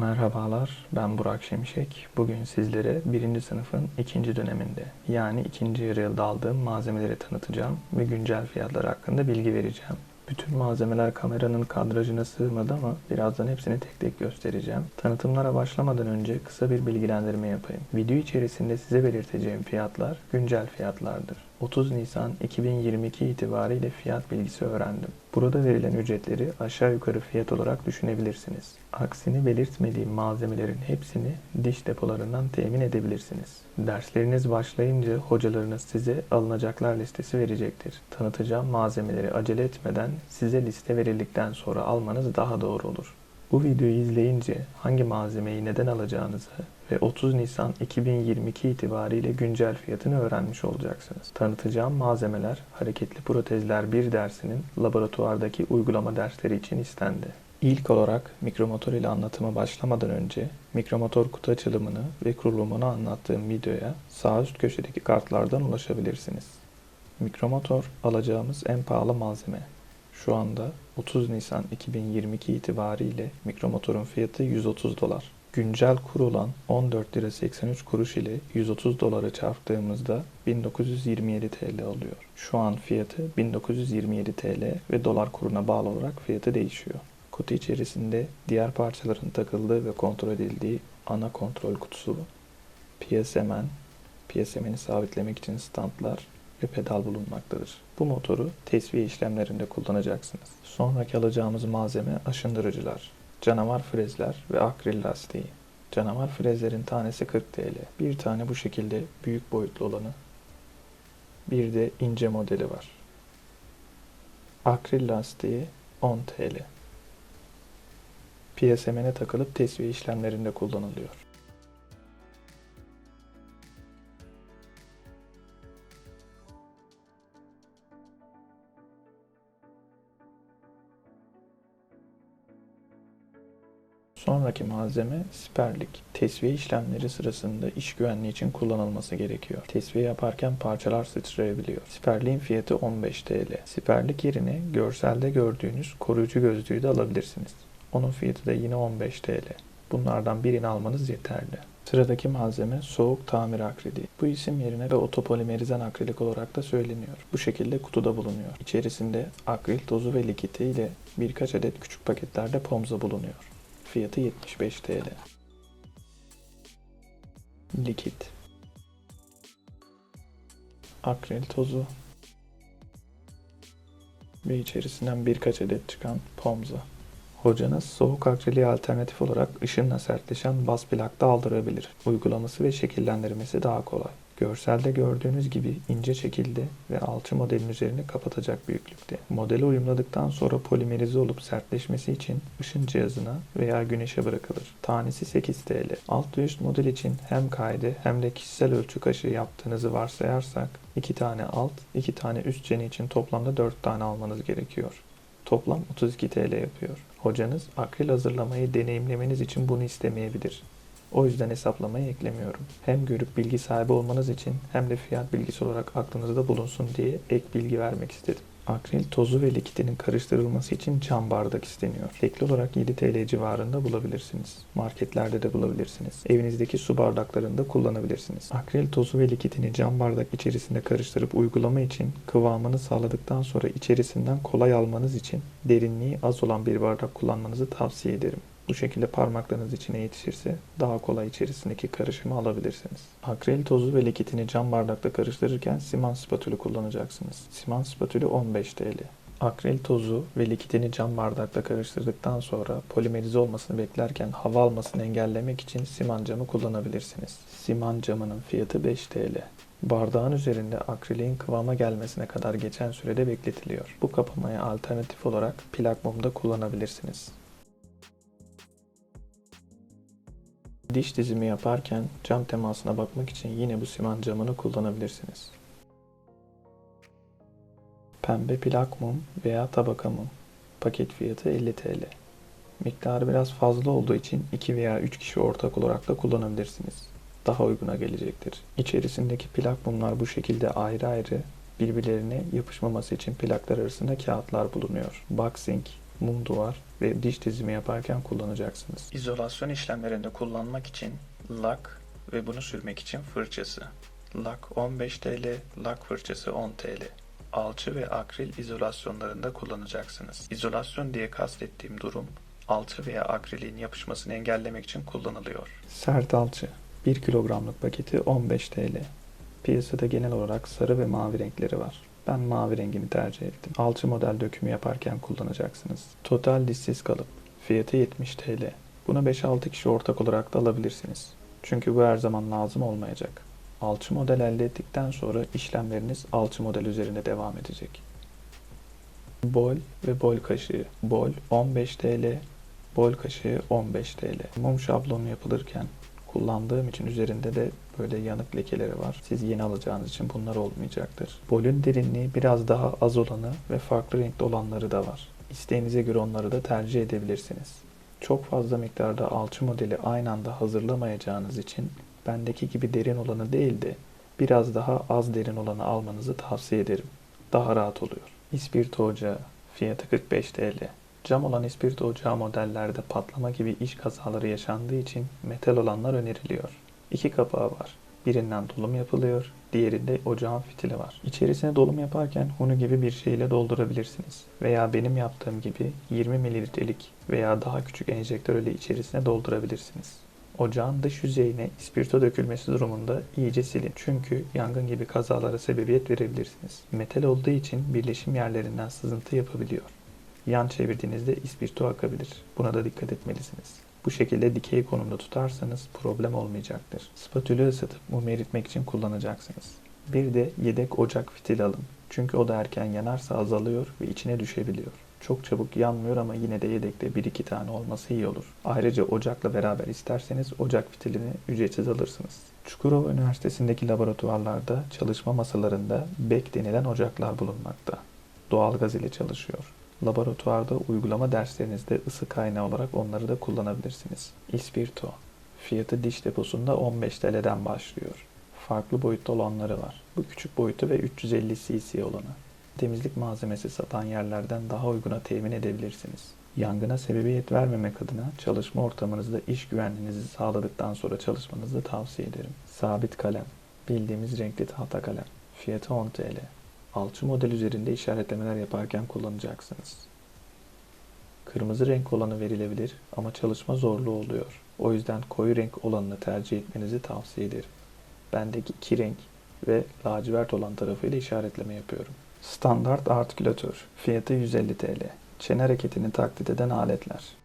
Merhabalar, ben Burak Şimşek. Bugün sizlere birinci sınıfın ikinci döneminde, yani ikinci yarı yılda aldığım malzemeleri tanıtacağım ve güncel fiyatlar hakkında bilgi vereceğim. Bütün malzemeler kameranın kadrajına sığmadı ama birazdan hepsini tek tek göstereceğim. Tanıtımlara başlamadan önce kısa bir bilgilendirme yapayım. Video içerisinde size belirteceğim fiyatlar güncel fiyatlardır. 30 Nisan 2022 itibariyle fiyat bilgisi öğrendim. Burada verilen ücretleri aşağı yukarı fiyat olarak düşünebilirsiniz. Aksini belirtmediğim malzemelerin hepsini diş depolarından temin edebilirsiniz. Dersleriniz başlayınca hocalarınız size alınacaklar listesi verecektir. Tanıtacağım malzemeleri acele etmeden size liste verildikten sonra almanız daha doğru olur. Bu videoyu izleyince hangi malzemeyi neden alacağınızı ve 30 Nisan 2022 itibariyle güncel fiyatını öğrenmiş olacaksınız. Tanıtacağım malzemeler hareketli protezler 1 dersinin laboratuvardaki uygulama dersleri için istendi. İlk olarak mikromotor ile anlatıma başlamadan önce mikromotor kutu açılımını ve kurulumunu anlattığım videoya sağ üst köşedeki kartlardan ulaşabilirsiniz. Mikromotor alacağımız en pahalı malzeme. Şu anda 30 Nisan 2022 itibariyle mikromotorun fiyatı 130 dolar. Güncel kur olan 14 lira 83 kuruş ile 130 dolara çarptığımızda 1927 TL oluyor. Şu an fiyatı 1927 TL ve dolar kuruna bağlı olarak fiyatı değişiyor. Kutu içerisinde diğer parçaların takıldığı ve kontrol edildiği ana kontrol kutusu, PSMN, PSMN'i sabitlemek için standlar ve pedal bulunmaktadır. Bu motoru tesviye işlemlerinde kullanacaksınız. Sonraki alacağımız malzeme aşındırıcılar, canavar frezler ve akril lastiği. Canavar frezlerin tanesi 40 TL. Bir tane bu şekilde büyük boyutlu olanı, bir de ince modeli var. Akril lastiği 10 TL. PSMN'e takılıp tesviye işlemlerinde kullanılıyor. Sonraki malzeme siperlik. Tesviye işlemleri sırasında iş güvenliği için kullanılması gerekiyor. Tesviye yaparken parçalar sıçrayabiliyor. Siperliğin fiyatı 15 TL. Siperlik yerine görselde gördüğünüz koruyucu gözlüğü de alabilirsiniz. Onun fiyatı da yine 15 TL. Bunlardan birini almanız yeterli. Sıradaki malzeme soğuk tamir akriliği. Bu isim yerine de otopolimerizan akrilik olarak da söyleniyor. Bu şekilde kutuda bulunuyor. İçerisinde akril tozu ve likiti ile birkaç adet küçük paketlerde pomza bulunuyor. Fiyatı 75 TL. Likit Akril tozu ve içerisinden birkaç adet çıkan pomza. Hocanız soğuk akriliğe alternatif olarak ışınla sertleşen bas plak da aldırabilir. Uygulaması ve şekillendirmesi daha kolay. Görselde gördüğünüz gibi ince şekilde ve alçı modelin üzerini kapatacak büyüklükte. Modele uyumladıktan sonra polimerize olup sertleşmesi için ışın cihazına veya güneşe bırakılır. Tanesi 8 TL. Alt ve üst model için hem kaydı hem de kişisel ölçü kaşığı yaptığınızı varsayarsak 2 tane alt, 2 tane üst çeni için toplamda 4 tane almanız gerekiyor. Toplam 32 TL yapıyor. Hocanız akril hazırlamayı deneyimlemeniz için bunu istemeyebilir. O yüzden hesaplamayı eklemiyorum. Hem görüp bilgi sahibi olmanız için hem de fiyat bilgisi olarak aklınızda bulunsun diye ek bilgi vermek istedim. Akril tozu ve likitinin karıştırılması için cam bardak isteniyor. Tekli olarak 7 TL civarında bulabilirsiniz. Marketlerde de bulabilirsiniz. Evinizdeki su bardaklarında kullanabilirsiniz. Akril tozu ve likitini cam bardak içerisinde karıştırıp uygulama için kıvamını sağladıktan sonra içerisinden kolay almanız için derinliği az olan bir bardak kullanmanızı tavsiye ederim. Bu şekilde parmaklarınız içine yetişirse daha kolay içerisindeki karışımı alabilirsiniz. Akril tozu ve likitini cam bardakta karıştırırken siman spatülü kullanacaksınız. Siman spatülü 15 TL. Akril tozu ve likitini cam bardakta karıştırdıktan sonra polimerize olmasını beklerken hava almasını engellemek için siman camı kullanabilirsiniz. Siman camının fiyatı 5 TL. Bardağın üzerinde akriliğin kıvama gelmesine kadar geçen sürede bekletiliyor. Bu kapamaya alternatif olarak plak mum da kullanabilirsiniz. Diş dizimi yaparken cam temasına bakmak için yine bu siman camını kullanabilirsiniz. Pembe plak mum veya tabaka mum. Paket fiyatı 50 TL. Miktarı biraz fazla olduğu için 2 veya 3 kişi ortak olarak da kullanabilirsiniz. Daha uyguna gelecektir. İçerisindeki plak mumlar bu şekilde ayrı ayrı birbirlerine yapışmaması için plaklar arasında kağıtlar bulunuyor. Boxing mum duvar ve diş dizimi yaparken kullanacaksınız. İzolasyon işlemlerinde kullanmak için lak ve bunu sürmek için fırçası. Lak 15 TL, lak fırçası 10 TL. Alçı ve akril izolasyonlarında kullanacaksınız. İzolasyon diye kastettiğim durum alçı veya akrilin yapışmasını engellemek için kullanılıyor. Sert alçı 1 kilogramlık paketi 15 TL. Piyasada genel olarak sarı ve mavi renkleri var. Ben mavi rengini tercih ettim. Alçı model dökümü yaparken kullanacaksınız. Total dişsiz kalıp. Fiyatı 70 TL. Buna 5-6 kişi ortak olarak da alabilirsiniz. Çünkü bu her zaman lazım olmayacak. Alçı model elde ettikten sonra işlemleriniz alçı model üzerinde devam edecek. Bol ve bol kaşığı. Bol 15 TL, bol kaşığı 15 TL. Mum şablonu yapılırken kullandığım için üzerinde de böyle yanık lekeleri var. Siz yeni alacağınız için bunlar olmayacaktır. Bolün derinliği biraz daha az olanı ve farklı renkli olanları da var. İsteğinize göre onları da tercih edebilirsiniz. Çok fazla miktarda alçı modeli aynı anda hazırlamayacağınız için bendeki gibi derin olanı değil de biraz daha az derin olanı almanızı tavsiye ederim. Daha rahat oluyor. İspirto ocağı fiyatı 45 TL. Cam olan ispirto ocağı modellerde patlama gibi iş kazaları yaşandığı için metal olanlar öneriliyor. İki kapağı var. Birinden dolum yapılıyor, diğerinde ocağın fitili var. İçerisine dolum yaparken hunu gibi bir şeyle doldurabilirsiniz. Veya benim yaptığım gibi 20 mililitrelik veya daha küçük enjektör ile içerisine doldurabilirsiniz. Ocağın dış yüzeyine ispirto dökülmesi durumunda iyice silin. Çünkü yangın gibi kazalara sebebiyet verebilirsiniz. Metal olduğu için birleşim yerlerinden sızıntı yapabiliyor. Yan çevirdiğinizde ispirto akabilir. Buna da dikkat etmelisiniz. Bu şekilde dikey konumda tutarsanız problem olmayacaktır. Spatülü ısıtıp mum eritmek için kullanacaksınız. Bir de yedek ocak fitili alın. Çünkü o da erken yanarsa azalıyor ve içine düşebiliyor. Çok çabuk yanmıyor ama yine de yedekte 1-2 tane olması iyi olur. Ayrıca ocakla beraber isterseniz ocak fitilini ücretsiz alırsınız. Çukurova Üniversitesi'ndeki laboratuvarlarda çalışma masalarında BEK denilen ocaklar bulunmakta. Doğalgaz ile çalışıyor. Laboratuvarda uygulama derslerinizde ısı kaynağı olarak onları da kullanabilirsiniz. İspirto. Fiyatı diş deposunda 15 TL'den başlıyor. Farklı boyutta olanları var. Bu küçük boyutu ve 350 cc olanı. Temizlik malzemesi satan yerlerden daha uyguna temin edebilirsiniz. Yangına sebebiyet vermemek adına çalışma ortamınızda iş güvenliğinizi sağladıktan sonra çalışmanızı tavsiye ederim. Sabit kalem. Bildiğimiz renkli tahta kalem. Fiyatı 10 TL. Alçı model üzerinde işaretlemeler yaparken kullanacaksınız. Kırmızı renk olanı verilebilir ama çalışma zorlu oluyor. O yüzden koyu renk olanını tercih etmenizi tavsiye ederim. Bendeki iki renk ve lacivert olan tarafıyla işaretleme yapıyorum. Standart artikülatör. Fiyatı 150 TL. Çene hareketini taklit eden aletler.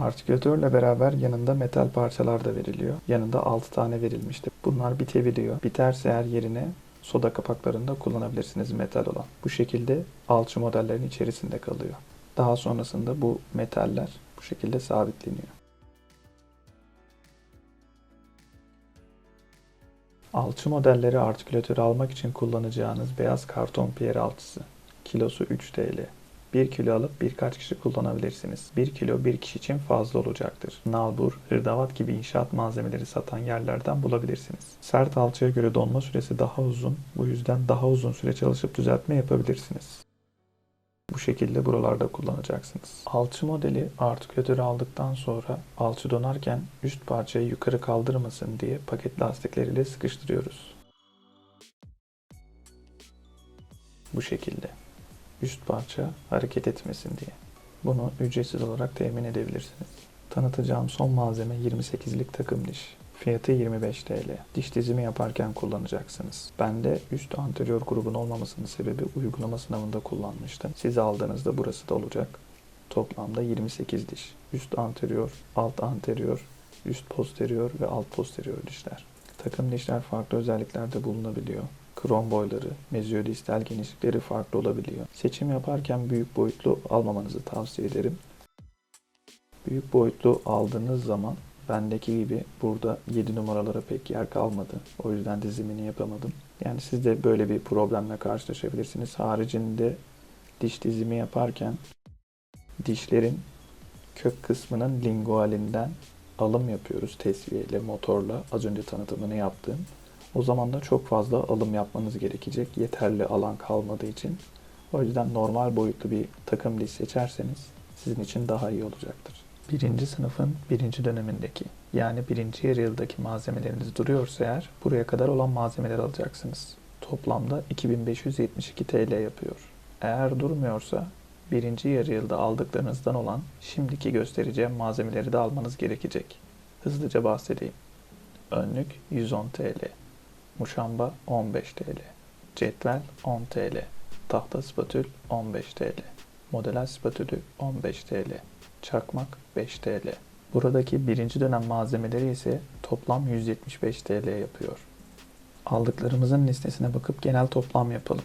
Artikülatörle beraber yanında metal parçalar da veriliyor. Yanında 6 tane verilmişti. Bunlar bitebiliyor. Biterse eğer yerine soda kapaklarında kullanabilirsiniz metal olan. Bu şekilde alçı modellerin içerisinde kalıyor. Daha sonrasında bu metaller bu şekilde sabitleniyor. Alçı modelleri artikülatörü almak için kullanacağınız beyaz karton piyer alçısı. Kilosu 3 TL. 1 kilo alıp birkaç kişi kullanabilirsiniz. 1 kilo bir kişi için fazla olacaktır. Nalbur, hırdavat gibi inşaat malzemeleri satan yerlerden bulabilirsiniz. Sert alçıya göre donma süresi daha uzun. Bu yüzden daha uzun süre çalışıp düzeltme yapabilirsiniz. Bu şekilde buralarda kullanacaksınız. Alçı modeli artikülatörü aldıktan sonra alçı donarken üst parçayı yukarı kaldırmasın diye paket lastikleriyle sıkıştırıyoruz. Bu şekilde. Üst parça hareket etmesin diye. Bunu ücretsiz olarak temin edebilirsiniz. Tanıtacağım son malzeme 28'lik takım diş. Fiyatı 25 TL. Diş dizimi yaparken kullanacaksınız. Bende üst anterior grubun olmamasının sebebi uygulama sınavında kullanmıştım. Siz aldığınızda burası da olacak. Toplamda 28 diş. Üst anterior, alt anterior, üst posterior ve alt posterior dişler. Takım dişler farklı özelliklerde bulunabiliyor. Krom boyları, meziyodistal genişlikleri farklı olabiliyor. Seçim yaparken büyük boyutlu almamanızı tavsiye ederim. Büyük boyutlu aldığınız zaman bendeki gibi burada 7 numaralara pek yer kalmadı. O yüzden dizimini yapamadım. Yani siz de böyle bir problemle karşılaşabilirsiniz. Haricinde diş dizimi yaparken dişlerin kök kısmının lingualinden alım yapıyoruz tesviye ile motorla az önce tanıtımını yaptığım. O zaman da çok fazla alım yapmanız gerekecek. Yeterli alan kalmadığı için. O yüzden normal boyutlu bir takım diş seçerseniz sizin için daha iyi olacaktır. Birinci sınıfın birinci dönemindeki yani birinci yarı yıldaki malzemeleriniz duruyorsa eğer buraya kadar olan malzemeler alacaksınız. Toplamda 2572 TL yapıyor. Eğer durmuyorsa birinci yarı yılda aldıklarınızdan olan şimdiki göstereceğim malzemeleri de almanız gerekecek. Hızlıca bahsedeyim. Önlük 110 TL, muşamba 15 TL, cetvel 10 TL, tahta spatül 15 TL, modelaj spatülü 15 TL, çakmak 5 TL. Buradaki birinci dönem malzemeleri ise toplam 175 TL yapıyor. Aldıklarımızın listesine bakıp genel toplam yapalım.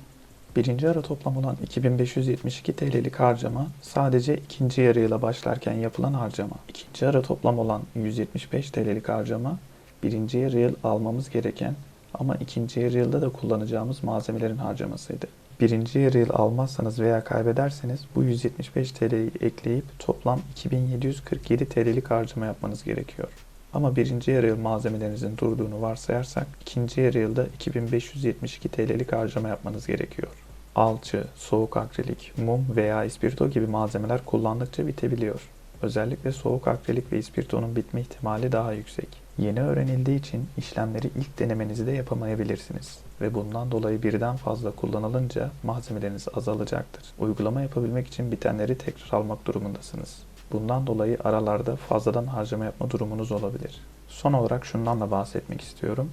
Birinci ara toplam olan 2572 TL'lik harcama sadece ikinci yarı yıla başlarken yapılan harcama. İkinci ara toplam olan 175 TL'lik harcama birinci yarı yıl almamız gereken ama ikinci yarı yılda da kullanacağımız malzemelerin harcamasıydı. Birinci yarı yıl almazsanız veya kaybederseniz bu 175 TL'yi ekleyip toplam 2747 TL'lik harcama yapmanız gerekiyor. Ama birinci yarı yıl malzemelerinizin durduğunu varsayarsak ikinci yarı yılda 2572 TL'lik harcama yapmanız gerekiyor. Alçı, soğuk akrilik, mum veya ispirto gibi malzemeler kullandıkça bitebiliyor. Özellikle soğuk akrilik ve ispirtonun bitme ihtimali daha yüksek. Yeni öğrenildiği için işlemleri ilk denemenizde yapamayabilirsiniz ve bundan dolayı birden fazla kullanılınca malzemeleriniz azalacaktır. Uygulama yapabilmek için bitenleri tekrar almak durumundasınız. Bundan dolayı aralarda fazladan harcama yapma durumunuz olabilir. Son olarak şundan da bahsetmek istiyorum.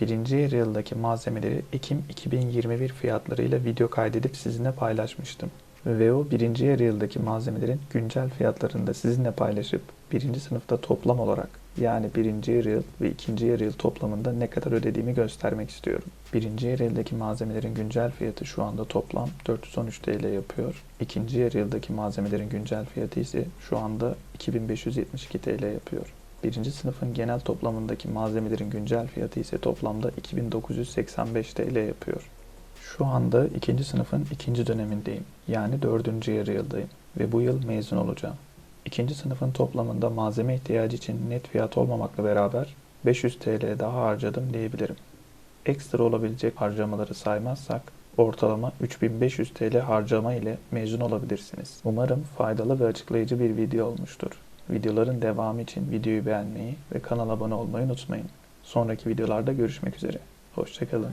Birinci yarı yıldaki malzemeleri Ekim 2021 fiyatlarıyla video kaydedip sizinle paylaşmıştım. Ve o birinci yarı yıldaki malzemelerin güncel fiyatlarını da sizinle paylaşıp birinci sınıfta toplam olarak yani birinci yarı yıl ve ikinci yarı yıl toplamında ne kadar ödediğimi göstermek istiyorum. Birinci yarı yıldaki malzemelerin güncel fiyatı şu anda toplam 413 TL yapıyor. İkinci yarı yıldaki malzemelerin güncel fiyatı ise şu anda 2572 TL yapıyor. Birinci sınıfın genel toplamındaki malzemelerin güncel fiyatı ise toplamda 2985 TL yapıyor. Şu anda ikinci sınıfın ikinci dönemindeyim. Yani dördüncü yarı yıldayım. Ve bu yıl mezun olacağım. İkinci sınıfın toplamında malzeme ihtiyacı için net fiyat olmamakla beraber 500 TL daha harcadım diyebilirim. Ekstra olabilecek harcamaları saymazsak ortalama 3500 TL harcama ile mezun olabilirsiniz. Umarım faydalı ve açıklayıcı bir video olmuştur. Videoların devamı için videoyu beğenmeyi ve kanala abone olmayı unutmayın. Sonraki videolarda görüşmek üzere. Hoşçakalın.